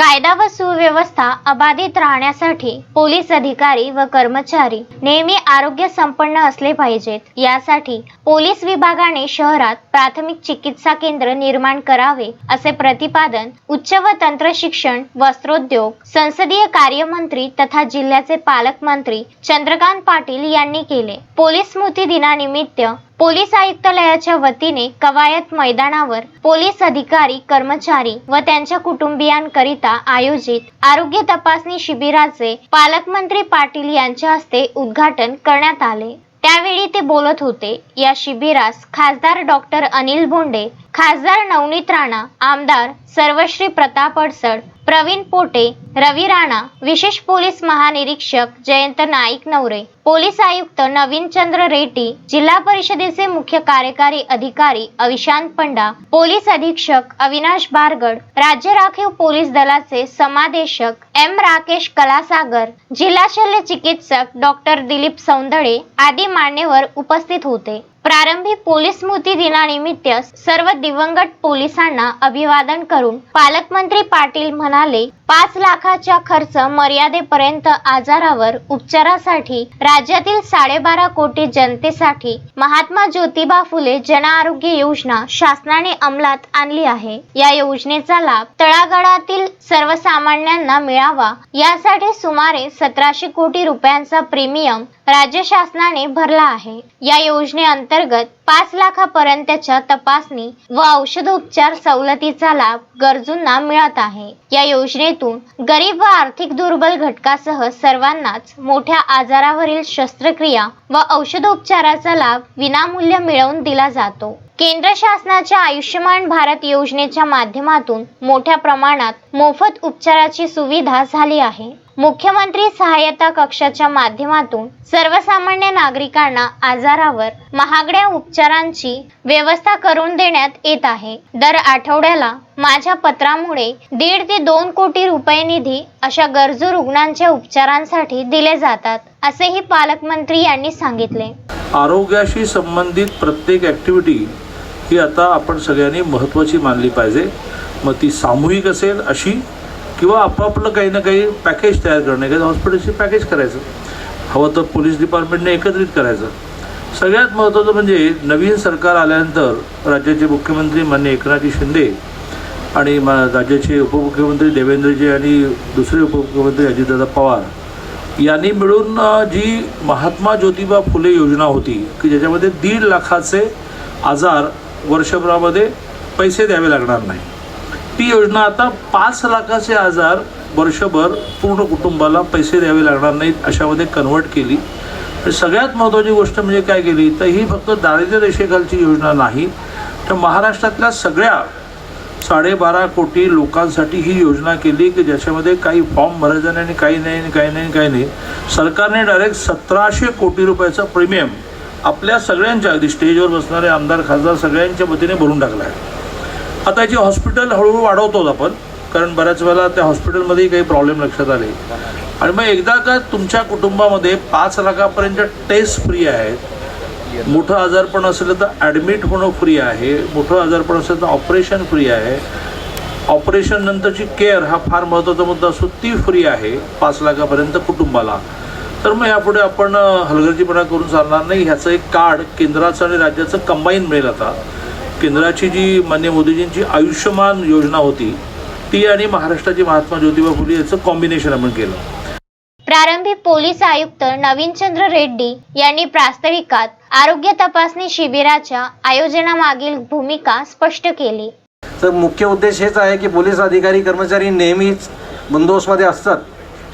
कायदा व सुव्यवस्था अबाधित राहण्यासाठी पोलीस अधिकारी व कर्मचारी नेहमी आरोग्य संपन्न असले पाहिजेत. यासाठी पोलीस विभागाने शहरात प्राथमिक चिकित्सा केंद्र निर्माण करावे असे प्रतिपादन उच्च व तंत्र शिक्षण वस्त्रोद्योग संसदीय कार्यमंत्री तथा जिल्ह्याचे पालकमंत्री चंद्रकांत पाटील यांनी केले. पोलीस स्मृती दिनानिमित्त पोलीस आयुक्तालयाच्या वतीने कवायत मैदानावर पोलीस अधिकारी कर्मचारी व त्यांच्या कुटुंबियांकरिता आयोजित आरोग्य तपासणी शिबिराचे पालकमंत्री पाटील यांच्या हस्ते उद्घाटन करण्यात आले. त्यावेळी ते बोलत होते या शिबिरास खासदार डॉक्टर अनिल बोंडे खासदार नवनीत राणा आमदार सर्वश्री प्रताप अडसड प्रवीण पोटे रवी राणा विशेष पोलीस महानिरीक्षक जयंत नाईक नवरे. पोलीस आयुक्त नवीन चंद्र रेड्डी जिल्हा परिषदेचे मुख्य कार्यकारी अधिकारी अविशांत पंडा पोलीस अधीक्षक अविनाश बारगड राज्य राखीव पोलीस दलाचे समादेशक एम राकेश कलासागर जिल्हा शल्य चिकित्सक डॉक्टर दिलीप सौंदळे आदी मान्यवर उपस्थित होते. प्रारंभी पोलीस स्मृती दिनानिमित्त सर्व दिवंगत पोलिसांना अभिवादन करून पालकमंत्री पाटील म्हणाले पाच लाखाच्या खर्च मर्यादेपर्यंत आजारावर उपचारासाठी राज्यातील साडेबारा कोटी जनतेसाठी महात्मा ज्योतिबा फुले जन आरोग्य योजना शासनाने अंमलात आणली आहे. या योजनेचा लाभ तळागाळातील सर्वसामान्यांना मिळावा. यासाठी सुमारे सतराशे कोटी रुपयांचा प्रीमियम राज्य शासनाने भरला आहे. या योजनेअंतर्गत पाच लाखापर्यंतच्या तपासणी व औषधोपचार सवलतीचा लाभ गरजूंना मिळत आहे. या योजनेत योजनेतून गरीब व आर्थिक दुर्बल घटकासह सर्वांनाच मोठ्या आजारावरील शस्त्रक्रिया व औषधोपचाराचा लाभ विनामूल्य मिळवून दिला जातो. केंद्र शासनाच्या आयुष्यमान भारत योजनेच्या माध्यमातून मोठ्या प्रमाणात मोफत उपचाराची सुविधा झाली आहे. मुख्यमंत्री सहाय्यता कक्षाच्या माध्यमातून सर्वसामान्य नागरिकांना आजारावर महागड्या उपचारांची व्यवस्था करून देण्यात येत आहे. दर आठवड्याला माझ्या पत्रामुळे दीड ते दोन कोटी रुपये निधी अशा गरजू रुग्णांच्या उपचारांसाठी दिले जातात असेही पालकमंत्री यांनी सांगितले. आरोग्याशी संबंधित प्रत्येक ॲक्टिव्हिटी ही आता आपण सगळ्यांनी महत्त्वाची मानली पाहिजे. मग ती सामूहिक असेल अशी किंवा आपापलं काही ना काही पॅकेज तयार करणे काही हॉस्पिटलशी पॅकेज करायचं. हवं तर पोलीस डिपार्टमेंटने एकत्रित करायचं. सगळ्यात महत्त्वाचं म्हणजे नवीन सरकार आल्यानंतर राज्याचे मुख्यमंत्री मान्य एकनाथजी शिंदे आणि मा राज्याचे उपमुख्यमंत्री देवेंद्रजी आणि दुसरे उपमुख्यमंत्री अजितदादा पवार यांनी मिळून जी महात्मा ज्योतिबा फुले योजना होती की ज्याच्यामध्ये दीड लाखाचे आजार वर्षभरामध्ये पैसे द्यावे लागणार नाही. ती योजना आता पाच लाखाचे आजार वर्षभर पूर्ण कुटुंबाला पैसे द्यावे लागणार नाहीत अशामध्ये कन्वर्ट केली. सगळ्यात महत्त्वाची गोष्ट म्हणजे काय केली? तर ही फक्त दारिद्र्य रेषेखालची योजना नाही तर महाराष्ट्रातल्या सगळ्या साडेबारा कोटी लोकांसाठी ही योजना केली की ज्याच्यामध्ये काही फॉर्म भरायचा नाही आणि काही नाही आणि काही नाही काही नाही. सरकारने डायरेक्ट सतराशे कोटी रुपयाचा प्रीमियम आपल्या सगळ्यांच्या अगदी स्टेजवर बसणारे आमदार खासदार सगळ्यांच्या वतीने भरून टाकला आहे. आता याची हॉस्पिटल हळूहळू वाढवतो आपण कारण बऱ्याच वेळेला त्या हॉस्पिटलमध्येही काही प्रॉब्लेम लक्षात आले. आणि मग एकदा का तुमच्या कुटुंबामध्ये पाच लाखापर्यंत टेस्ट फ्री आहेत. मोठं आजारपण असलं तर ॲडमिट होणं फ्री आहे. मोठं आजारपण असेल तर ऑपरेशन फ्री आहे. ऑपरेशन नंतरची केअर हा फार महत्त्वाचा मुद्दा असतो ती फ्री आहे पाच लाखापर्यंत कुटुंबाला. तर मग यापुढे आपण हलगर्जीपणा करून चालणार नाही. ह्याचं एक कार्ड केंद्राचं आणि राज्याचं कंबाईन मिळेल आता. केंद्राची जी मान्य मोदीजींची आयुष्यमान योजना होती ती आणि महाराष्ट्राची महात्मा ज्योतिबा फुले याचं कॉम्बिनेशन आपण केलं. प्रारंभी पोलीस आयुक्त नवीनचंद्र रेड्डी यांनी प्रास्ताविकात आरोग्य तपासणी शिबिराच्या आयोजनामागील भूमिका स्पष्ट केली. तर मुख्य उद्देश हेच आहे की पोलीस अधिकारी कर्मचारी नेहमीच बंदोबस्तमध्ये असतात.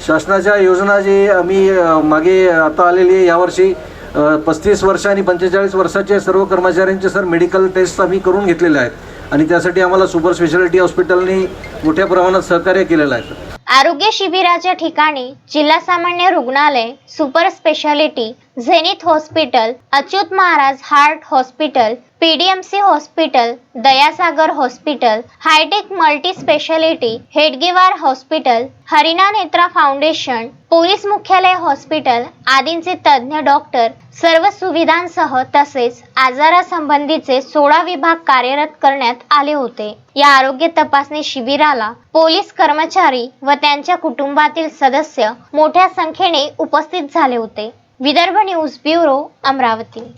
शासनाच्या योजना जी आम्ही मागे आता आलेली आहे यावर्षी पस्तीस वर्ष आणि पंचेचाळीस वर्षाचे सर्व कर्मचाऱ्यांचे सर मेडिकल टेस्ट आम्ही करून घेतलेले आहेत. आणि त्यासाठी आम्हाला सुपर स्पेशालिटी हॉस्पिटलनी मोठ्या प्रमाणात सहकार्य केलेलं आहे आरोग्य शिबिराच्या ठिकाणी जिल्हा सामान्य रुग्णालय super speciality Zenith hospital Achyut Maharaj heart hospital PDMC hospital Dayasagar hospital hitech multi speciality Hedgewar hospital Harina Netra foundation police मुख्यालय हॉस्पिटल आदींचे तज्ज्ञ डॉक्टर सर्व सुविधांसह तसेच आजारासंबंधीचे सोळा विभाग कार्यरत करण्यात आले होते. या आरोग्य तपासणी शिबिराला पोलीस कर्मचारी व त्यांच्या कुटुंबातील सदस्य मोठ्या संख्येने उपस्थित झाले होते. Vidarbha news bureau Amravati.